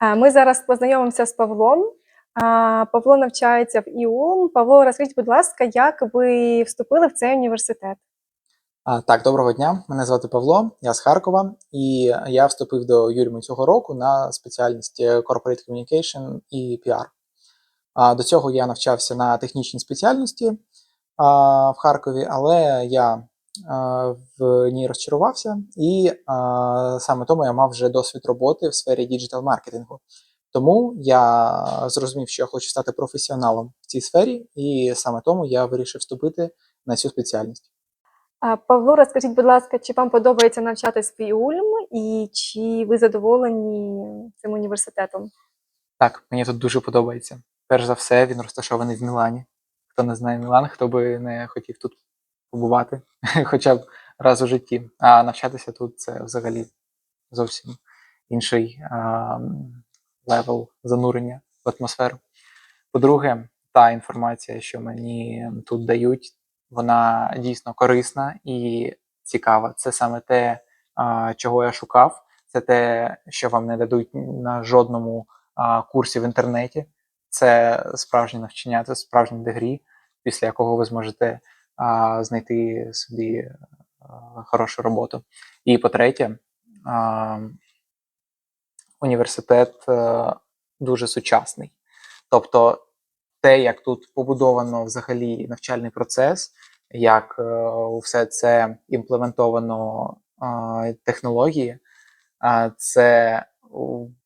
Е, Ми зараз познайомимося з Павлом. Павло навчається в ІУМ. Павло, розкажіть, будь ласка, як ви вступили в цей університет? Так, доброго дня. Мене звати Павло, я з Харкова, і я вступив до Юрму цього року на спеціальність Corporate Communication і PR. До цього я навчався на технічній спеціальності в Харкові, але я в ній розчарувався, і саме тому я мав вже досвід роботи в сфері діджитал-маркетингу. Тому я зрозумів, що я хочу стати професіоналом в цій сфері, і саме тому я вирішив вступити на цю спеціальність. Павло, розкажіть, будь ласка, чи вам подобається навчатись в ІУЛьм і чи ви задоволені цим університетом? Так, мені тут дуже подобається. Перш за все, він розташований в Мілані. Хто не знає Мілан, хто би не хотів тут побувати хоча б раз у житті. А навчатися тут це взагалі зовсім інший левел занурення в атмосферу. По-друге, та інформація, що мені тут дають, вона дійсно корисна і цікава. Це саме те, чого я шукав. Це те, що вам не дадуть на жодному курсі в інтернеті. Це справжнє навчання, це справжній дегрі, після якого ви зможете а, знайти собі а, хорошу роботу. І по-третє, а, університет а, дуже сучасний. Тобто, те, як тут побудовано взагалі навчальний процес, як е, все це імплементовано е, технології, а це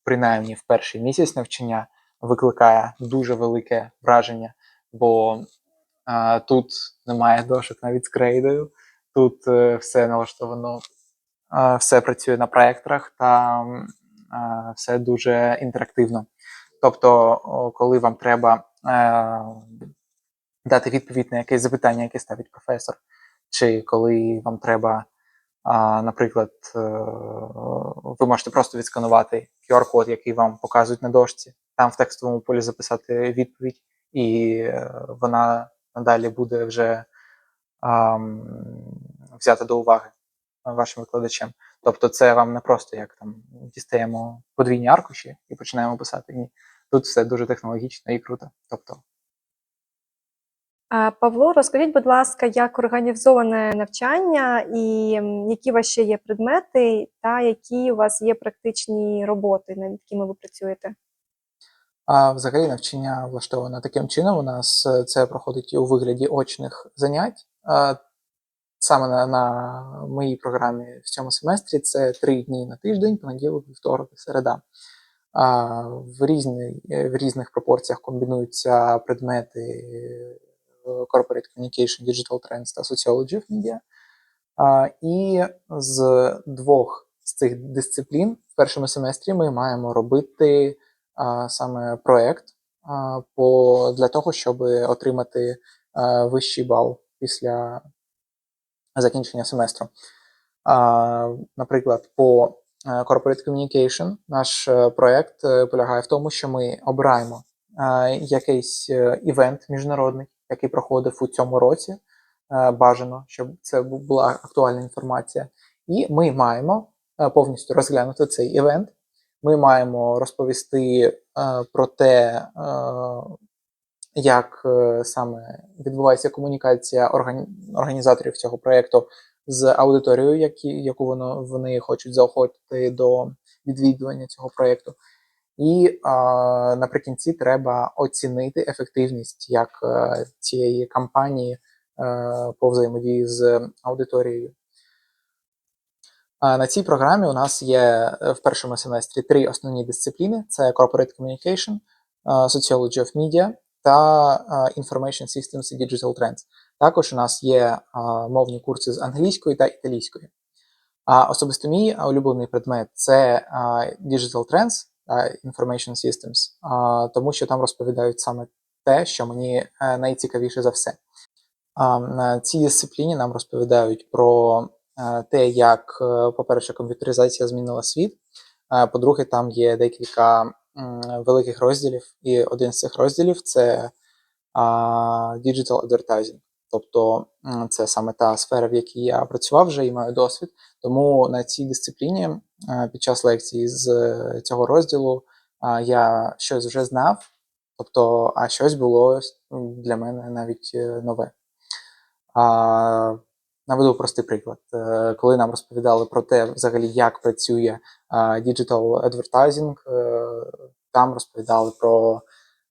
принаймні в перший місяць навчання викликає дуже велике враження, бо а, тут немає дошок навіть з крейдою, тут е, все налаштовано, все працює на проекторах та все дуже інтерактивно. Тобто, коли вам треба е, дати відповідь на якесь запитання, яке ставить професор, чи коли вам треба, наприклад, е, ви можете просто відсканувати QR-код, який вам показують на дошці, там в текстовому полі записати відповідь, і вона надалі буде вже ам, взята до уваги вашим викладачем. Тобто, це вам не просто як там дістаємо подвійні аркуші і починаємо писати. Ні. Тут все дуже технологічно і круто. Тобто, Павло, розкажіть, будь ласка, як організоване навчання і які у вас ще є предмети, та які у вас є практичні роботи, над якими ви працюєте? А взагалі навчання влаштовано таким чином. У нас е, це проходить у вигляді очних занять. Саме на, на моїй програмі в цьому семестрі це три дні на тиждень, понеділок, вівторок і середа. В, різні, е, в різних пропорціях комбінуються предмети е, Corporate Communication, Digital Trends та Sociology of Media. І з двох з цих дисциплін в першому семестрі ми маємо робити саме проект для того, щоб отримати вищий бал після закінчення семестру. Наприклад, по е, Corporate Communication наш е, проект е, полягає в тому, що ми обираємо якийсь івент міжнародний, який проходив у цьому році. Бажано, щоб це була актуальна інформація. І ми маємо повністю розглянути цей івент. Ми маємо розповісти е, про те, е, як е, саме відбувається комунікація організаторів цього проєкту з аудиторією, яку вони хочуть заохотити до відвідування цього проєкту. І а, наприкінці треба оцінити ефективність як цієї кампанії е, по взаємодії з аудиторією. На цій програмі у нас є е, в першому семестрі три основні дисципліни: це Corporate Communication, е, Sociology of Media та е, Information Systems і Digital Trends. Також у нас є мовні курси з англійської та італійської. А особисто мій улюблений предмет це Digital Trends та Information Systems, тому що там розповідають саме те, що мені найцікавіше за все. На цій дисципліні нам розповідають про те, як, е, по-перше, комп'ютеризація змінила світ. е, По-друге, там є декілька великих розділів, і один з цих розділів це Digital Advertising. Тобто це саме та сфера, в якій я працював вже і маю досвід. Тому на цій дисципліні е, під час лекції з е, цього розділу я щось вже знав, тобто, а щось було для мене навіть е, нове. Наведу простий приклад. Е, Коли нам розповідали про те, взагалі, як працює а, digital advertising, е, там розповідали про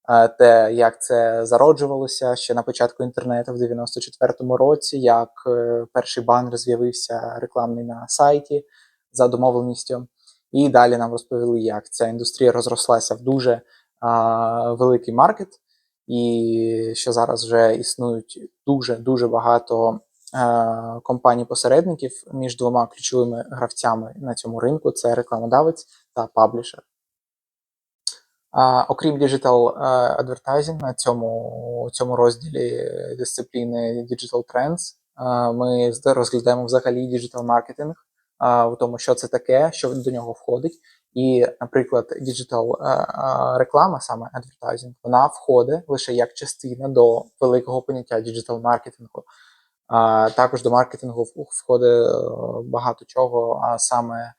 е, те, як це зароджувалося ще на початку інтернету в 94-му році, як е, перший банер з'явився рекламний на сайті за домовленістю. І далі нам розповіли, як ця індустрія розрослася в дуже а, великий маркет, і що зараз вже існують дуже дуже багато е, компаній-посередників між двома ключовими гравцями на цьому ринку: це рекламодавець та паблішер. Окрім Digital е, Advertising, на цьому, цьому розділі дисципліни Digital Trends е, ми розглядаємо взагалі Digital Marketing, е, в тому, що це таке, що до нього входить. І, наприклад, Digital е, е, реклама, саме Advertising, вона входить лише як частина до великого поняття Digital маркетингу. Також до маркетингу входить е, багато чого, а саме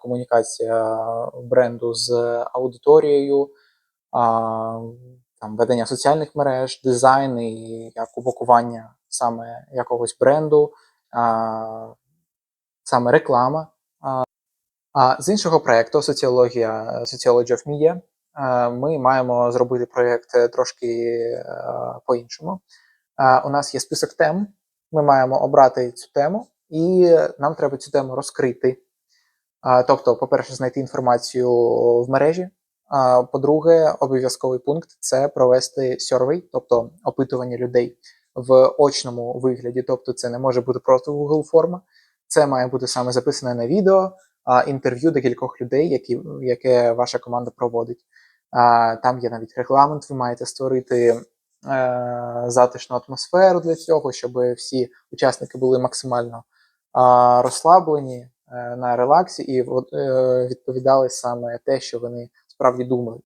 комунікація бренду з аудиторією, там, ведення соціальних мереж, дизайн і як упакування саме якогось бренду, саме реклама. А, з іншого проєкту Соціологія Sociology of Media е, ми маємо зробити проєкт е, трошки е, по-іншому. Е, У нас є список тем, ми маємо обрати цю тему, і нам треба цю тему розкрити. Тобто, по-перше, знайти інформацію в мережі. По-друге, обов'язковий пункт це провести сюрвей, тобто опитування людей в очному вигляді. Тобто, це не може бути просто Google форма. Це має бути саме записане на відео, інтерв'ю декількох людей, які, яке ваша команда проводить. Там є навіть регламент, ви маєте створити затишну атмосферу для цього, щоб всі учасники були максимально розслаблені е, на релаксі і е, відповідали саме те, що вони справді думають.